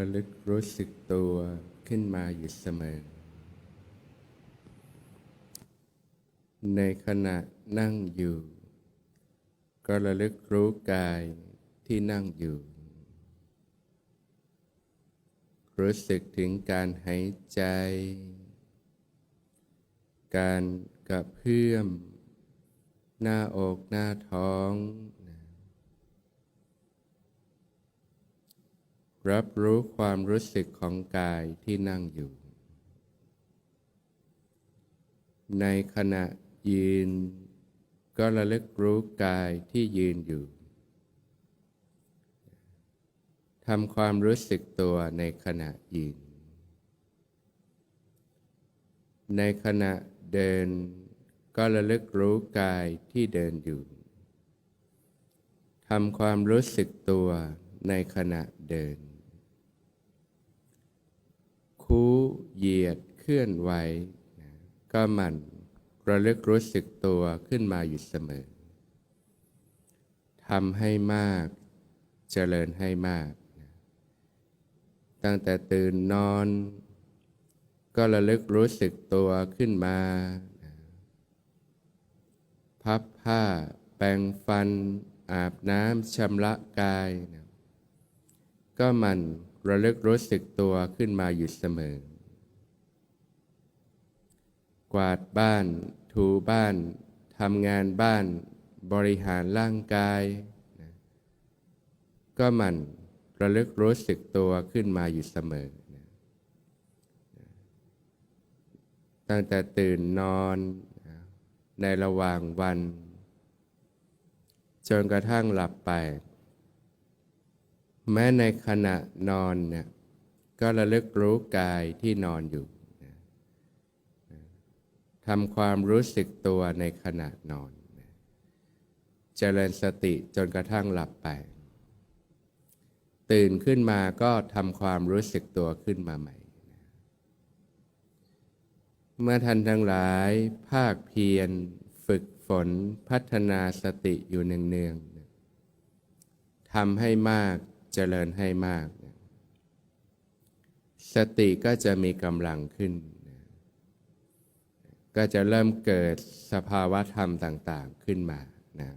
ระลึกรู้สึกตัวขึ้นมาอยู่เสมอ ในขณะนั่งอยู่ ก็ระลึกรู้กายที่นั่งอยู่ รู้สึกถึงการหายใจ การกระเพื่อม หน้าอกหน้าท้องนะ รับรู้ความรู้สึกของกายที่นั่งอยู่ ในขณะยืน ก็ระลึกรู้กายที่ยืนอยู่ทำความรู้สึกตัวในขณะยืน ในขณะเดิน ก็ระลึกรู้กายที่เดินอยู่ทำความรู้สึกตัวในขณะเดิน คู้เหยียดเคลื่อนไหวนะก็มันระลึกรู้สึกตัวขึ้นมาอยู่เสมอทำให้มากเจริญให้มากนะตั้งแต่ตื่นนอน ก็ระลึกรู้สึกตัวขึ้นมานะพับผ้า แปรงฟัน อาบน้ำชำระกายนะก็มัน ระลึกรู้สึกตัวขึ้นมาอยู่เสมอ กวาดบ้าน ถูบ้านทำงานบ้าน บริหารร่างกาย ก็มันระลึกรู้สึกตัวขึ้นมาอยู่เสมอ ตั้งแต่ตื่นนอนในระหว่างวัน จนกระทั่งหลับไป แม้ในขณะนอนเนี่ยก็ระลึกรู้กายที่นอนอยู่ทำความรู้สึกตัวในขณะนอน เจริญสติจนกระทั่งหลับไป ตื่นขึ้นมาก็ทำความรู้สึกตัวขึ้นมาใหม่ เมื่อท่านทั้งหลายภาคเพียรฝึกฝนพัฒนาสติอยู่เนืองๆนะทำให้มาก เจริญให้มาก สติก็จะมีกำลังขึ้น ก็จะเริ่มเกิดสภาวะธรรมต่าง ๆขึ้นมานะ